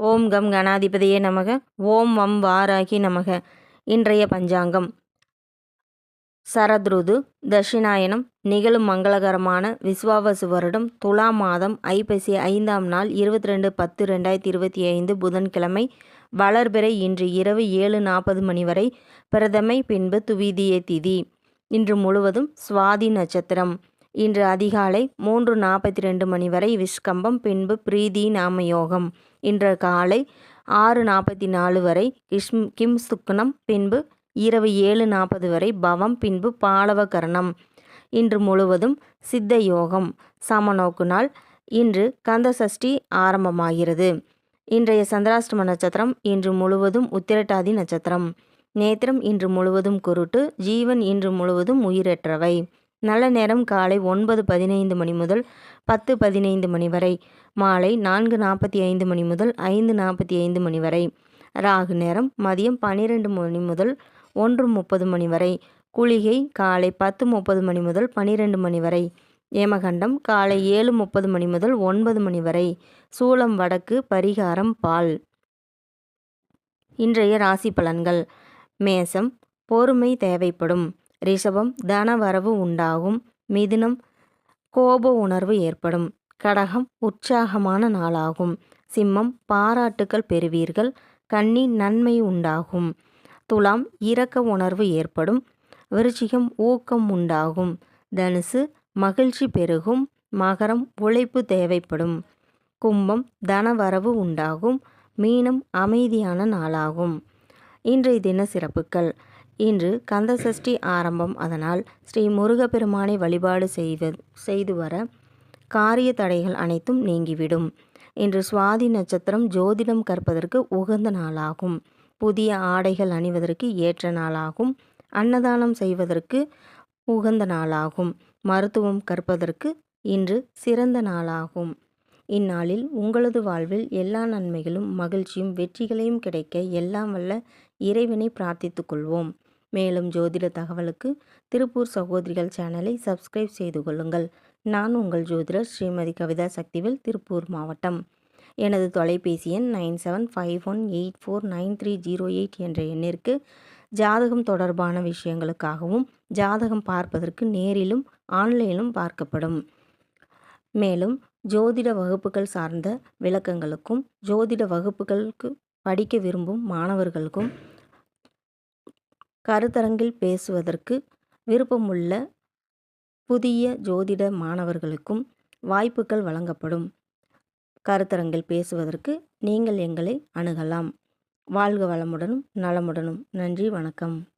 ஓம் come கணாதிபதியே நமக. ஓம் வம் வாராகி நமக. இன்றைய பஞ்சாங்கம். சரத்ருது தட்சிணாயனம் நிகழும் மங்களகரமான விஸ்வாவசு வருடம் துலா மாதம் ஐப்பசி ஐந்தாம் நாள் இருபத்தி ரெண்டு பத்து ரெண்டாயிரத்தி இருபத்தி ஐந்து புதன்கிழமை வளர்பிறை இன்று இரவு ஏழு நாற்பது மணி வரை பிரதமை பின்பு துவிதிய திதி. இன்று முழுவதும் சுவாதி நட்சத்திரம். இன்று அதிகாலை மூன்று நாற்பத்தி ரெண்டு மணி வரை விஷ்கம்பம் பின்பு பிரீதி நாமயோகம் இன்று காலை ஆறு நாற்பத்தி நாலு வரை கிஷ்ம் கிம் சுக்னம் பின்பு இரவு ஏழு நாற்பது வரை பவம் பின்பு பாலவகரணம். இன்று முழுவதும் சித்த யோகம். சமநோக்கு நாள் இன்று கந்தசஷ்டி ஆரம்பமாகிறது. இன்றைய சந்திராஷ்டம நட்சத்திரம் இன்று முழுவதும் உத்திரட்டாதி நட்சத்திரம். நேத்திரம் இன்று முழுவதும் குருட்டு ஜீவன் இன்று முழுவதும் உயிரற்றவை. நல்ல நேரம் காலை ஒன்பது பதினைந்து மணி முதல் பத்து பதினைந்து மணி வரை மாலை நான்கு நாற்பத்தி ஐந்து மணி முதல் ஐந்து நாற்பத்தி ஐந்து மணி வரை ராகு நேரம் மதியம் பன்னிரெண்டு மணி முதல் ஒன்று முப்பது மணி வரை குளிகை காலை பத்து முப்பது மணி முதல் பன்னிரெண்டு மணி வரை ஏமகண்டம் காலை ஏழு முப்பது மணி முதல் ஒன்பது மணி வரை சூளம் வடக்கு பரிகாரம் பால். இன்றைய ராசி பலன்கள். மேசம் பொறுமை தேவைப்படும். ரிஷபம் தன வரவு உண்டாகும். மிதுனம் கோப உணர்வு ஏற்படும். கடகம் உற்சாகமான நாளாகும். சிம்மம் பாராட்டுக்கள் பெறுவீர்கள். கன்னி நன்மை உண்டாகும். துலாம் இரக்க உணர்வு ஏற்படும். விருச்சிகம் ஊக்கம் உண்டாகும். தனுசு மகிழ்ச்சி பெருகும். மகரம் உழைப்பு தேவைப்படும். கும்பம் தனவரவு உண்டாகும். மீனம் அமைதியான நாளாகும். இன்றைய தின சிறப்புகள். இன்று கந்தசஷ்டி ஆரம்பம். அதனால் ஸ்ரீ முருகப்பெருமானை வழிபாடு செய்வ செய்து வர காரிய தடைகள் அனைத்தும் நீங்கிவிடும் இன்று சுவாதி நட்சத்திரம் ஜோதிடம் கற்பதற்கு உகந்த நாளாகும். புதிய ஆடைகள் அணிவதற்கு ஏற்ற நாளாகும். அன்னதானம் செய்வதற்கு உகந்த நாளாகும். மருத்துவம் கற்பதற்கு இன்று சிறந்த நாளாகும். இந்நாளில் உங்களது வாழ்வில் எல்லா நன்மைகளும் மகிழ்ச்சியும் வெற்றிகளையும் கிடைக்க எல்லாம் வல்ல இறைவனை பிரார்த்தித்துக் கொள்வோம். மேலும் ஜோதிட தகவலுக்கு திருப்பூர் சகோதரிகள் சேனலை சப்ஸ்கிரைப் செய்து கொள்ளுங்கள். நான் உங்கள் ஜோதிடர் ஸ்ரீமதி கவிதா சக்திவேல் திருப்பூர் மாவட்டம். எனது தொலைபேசி எண் nine seven five one eight four nine three zero eight என்ற எண்ணிற்கு ஜாதகம் தொடர்பான விஷயங்களுக்காகவும் ஜாதகம் பார்ப்பதற்கு நேரிலும் ஆன்லைனிலும் பார்க்கப்படும். மேலும் ஜோதிட வகுப்புகள் சார்ந்த விளக்கங்களுக்கும் ஜோதிட வகுப்புகளுக்கு படிக்க விரும்பும் மாணவர்களுக்கும் கருத்தரங்கில் பேசுவதற்கு விருப்பமுள்ள புதிய ஜோதிட மாணவர்களுக்கும் வாய்ப்புகள் வழங்கப்படும். கருத்தரங்கில் பேசுவதற்கு நீங்கள் எங்களை அணுகலாம். வாழ்க வளமுடனும் நலமுடனும். நன்றி வணக்கம்.